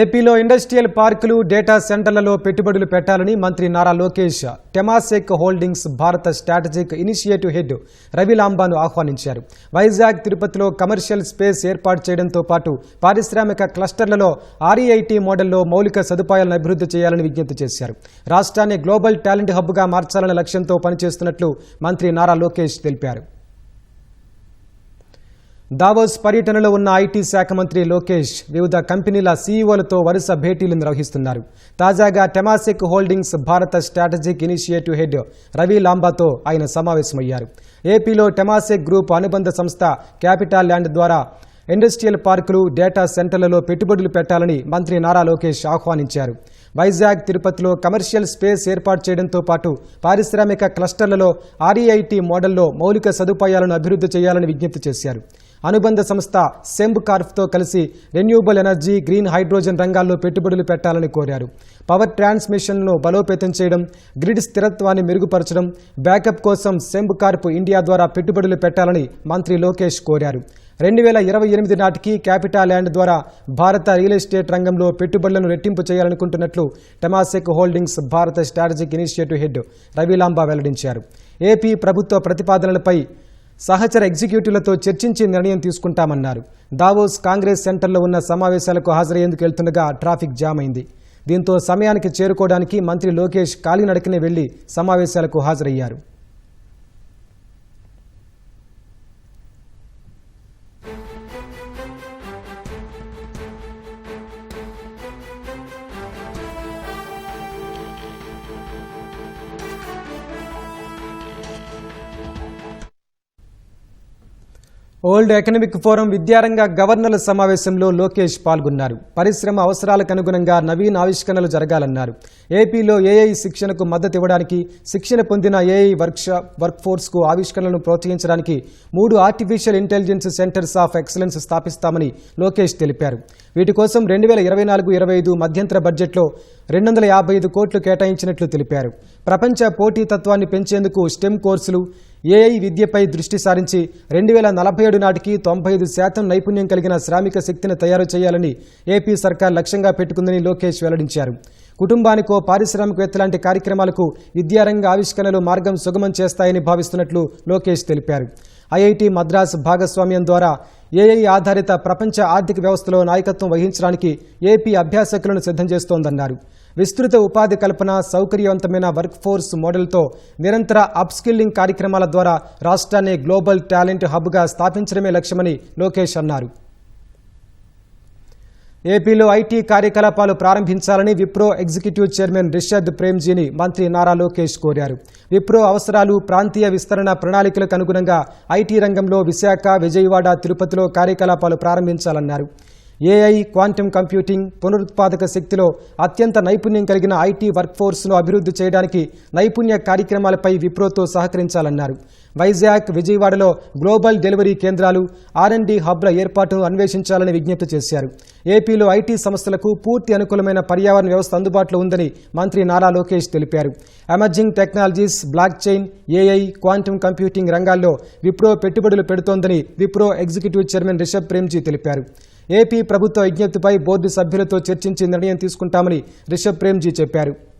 ఏపీలో ఇండస్ట్రియల్ పార్కులు డేటా సెంటర్లలో పెట్టుబడులు పెట్టాలని మంత్రి నారా లోకేష్ టెమాసెక్ హోల్డింగ్స్ భారత స్ట్రాటజిక్ ఇనిషియేటివ్ హెడ్ రవి లాంబాను ఆహ్వానించారు. వైజాగ్ తిరుపతిలో కమర్షియల్ స్పేస్ ఏర్పాటు చేయడంతో పాటు పారిశ్రామిక క్లస్టర్లలో ఆర్ఈఐటీ మోడల్లో మౌలిక సదుపాయాలను అభివృద్ధి చేయాలని విజ్ఞప్తి చేశారు. రాష్ట్రాన్ని గ్లోబల్ టాలెంట్ హబ్గా మార్చాలనే లక్ష్యంతో పనిచేస్తున్నట్లు మంత్రి నారా లోకేష్ తెలిపారు. దావోస్ పర్యటనలో ఉన్న ఐటీ శాఖ మంత్రి లోకేష్ వివిధ కంపెనీల సీఈఓలతో వరుస భేటీలు నిర్వహిస్తున్నారు. తాజాగా టెమాసిక్ హోల్డింగ్స్ భారత స్ట్రాటజిక్ ఇనిషియేటివ్ హెడ్ రవి లాంబాతో ఆయన సమావేశమయ్యారు. ఏపీలో టెమాసిక్ గ్రూప్ అనుబంధ సంస్థ క్యాపిటల్ ల్యాండ్ ద్వారా ఇండస్ట్రియల్ పార్కులు డేటా సెంటర్లలో పెట్టుబడులు పెట్టాలని మంత్రి నారా లోకేష్ ఆహ్వానించారు. వైజాగ్ తిరుపతిలో కమర్షియల్ స్పేస్ ఏర్పాటు చేయడంతో పాటు పారిశ్రామిక క్లస్టర్లలో ఆర్ఈఐటీ మోడల్లో మౌలిక సదుపాయాలను అభివృద్ధి చేయాలని విజ్ఞప్తి చేశారు. అనుబంధ సంస్థ సెంబ్ కార్ఫ్తో కలిసి రెన్యూబుల్ ఎనర్జీ గ్రీన్ హైడ్రోజన్ రంగాల్లో పెట్టుబడులు పెట్టాలని కోరారు. పవర్ ట్రాన్స్మిషన్ను బలోపేతం చేయడం గ్రిడ్ స్థిరత్వాన్ని మెరుగుపరచడం బ్యాకప్ కోసం సెంబ్ కార్ప్ ఇండియా ద్వారా పెట్టుబడులు పెట్టాలని మంత్రి లోకేష్ కోరారు. రెండు వేల ఇరవై ఎనిమిది నాటికి క్యాపిటల్ ల్యాండ్ ద్వారా భారత రియల్ ఎస్టేట్ రంగంలో పెట్టుబడులను రెట్టింపు చేయాలనుకుంటున్నట్లు టెమాసెక్ హోల్డింగ్స్ భారత స్ట్రాటజిక్ ఇనిషియేటివ్ హెడ్ రవిలాంబా వెల్లడించారు. ఏపీ ప్రభుత్వ ప్రతిపాదనలపై సహచర ఎగ్జిక్యూటివ్లతో చర్చించి నిర్ణయం తీసుకుంటామన్నారు. దావోస్ కాంగ్రెస్ సెంటర్లో ఉన్న సమావేశాలకు హాజరయ్యేందుకు వెళ్తుండగా ట్రాఫిక్ జామ్ అయింది. దీంతో సమయానికి చేరుకోవడానికి మంత్రి లోకేష్ కాలినడకనే వెళ్ళి సమావేశాలకు హాజరయ్యారు. ఓల్డ్ ఎకనమిక్ ఫోరం విద్యారంగ గవర్నర్ల సమావేశంలో లోకేష్ పాల్గొన్నారు. పరిశ్రమ అవసరాలకు అనుగుణంగా నవీన ఆవిష్కరణలు జరగాలన్నారు. ఏపీలో ఏఐ శిక్షణకు మద్దతు ఇవ్వడానికి శిక్షణ పొందిన ఏఐ వర్క్షాప్ వర్క్ ఫోర్స్కు ఆవిష్కరణలను ప్రోత్సహించడానికి మూడు artificial intelligence centres of excellence స్థాపిస్తామని Lokesh తెలిపారు. వీటి కోసం రెండు వేల ఇరవై నాలుగు ఇరవై ఐదు మధ్యంతర బడ్జెట్లో రెండు వందల యాభై ఐదు కోట్లు కేటాయించినట్లు తెలిపారు. ప్రపంచ పోటీతత్వాన్ని పెంచేందుకు స్టెమ్ కోర్సులు ఏఐ విద్యపై దృష్టి సారించి రెండు వేల నలభై ఏడు నాటికి తొంభై ఐదు శాతం నైపుణ్యం కలిగిన శ్రామిక శక్తిని తయారు చేయాలని ఏపీ సర్కార్ లక్ష్యంగా పెట్టుకుందని లోకేష్ వెల్లడించారు. కుటుంబానికో పారిశ్రామికవేత్త లాంటి కార్యక్రమాలకు విద్యారంగ ఆవిష్కరణలు మార్గం సుగమం చేస్తాయని భావిస్తున్నట్లు లోకేష్ తెలిపారు. ఐఐటి మద్రాస్ భాగస్వామ్యం ద్వారా ఏఐ ఆధారిత ప్రపంచ ఆర్థిక వ్యవస్థలో నాయకత్వం వహించడానికి ఏపీ అభ్యాసకులను సిద్ధం చేస్తోందన్నారు. విస్తృత ఉపాధి కల్పన సౌకర్యవంతమైన వర్క్ ఫోర్స్ మోడల్తో నిరంతర అప్స్కిల్లింగ్ కార్యక్రమాల ద్వారా రాష్ట్రాన్ని గ్లోబల్ టాలెంట్ హబ్గా స్థాపించడమే లక్ష్యమని లోకేష్ అన్నారు. ఏపీలో ఐటీ కార్యకలాపాలు ప్రారంభించాలని విప్రో ఎగ్జిక్యూటివ్ చైర్మన్ రిషద్ ప్రేమ్జీని మంత్రి నారా లోకేష్ కోరారు. విప్రో అవసరాలు ప్రాంతీయ విస్తరణ ప్రణాళికలకు అనుగుణంగా ఐటీ రంగంలో విశాఖ విజయవాడ తిరుపతిలో కార్యకలాపాలు ప్రారంభించాలన్నారు. ఏఐ క్వాంటమ్ కంప్యూటింగ్ పునరుత్పాదక శక్తిలో అత్యంత నైపుణ్యం కలిగిన ఐటీ వర్క్ఫోర్స్ను అభివృద్ధి చేయడానికి నైపుణ్య కార్యక్రమాలపై విప్రోతో సహకరించాలన్నారు. వైజాగ్ విజయవాడలో గ్లోబల్ డెలివరీ కేంద్రాలు ఆర్ఎండి హబ్ల ఏర్పాటును అన్వేషించాలని విజ్ఞప్తి చేశారు. ఏపీలో ఐటీ సంస్థలకు పూర్తి అనుకూలమైన పర్యావరణ వ్యవస్థ అందుబాటులో ఉందని మంత్రి నారా లోకేష్ తెలిపారు. Emerging technologies blockchain AI quantum computing రంగాల్లో విప్రో పెట్టుబడులు పెడుతోందని విప్రో ఎగ్జిక్యూటివ్ చైర్మన్ రిషబ్ ప్రేమ్జీ తెలిపారు. ఏపీ ప్రభుత్వ విజ్ఞప్తిపై బోర్డు సభ్యులతో చర్చించి నిర్ణయం తీసుకుంటామని రిషబ్ ప్రేమ్జీ చెప్పారు.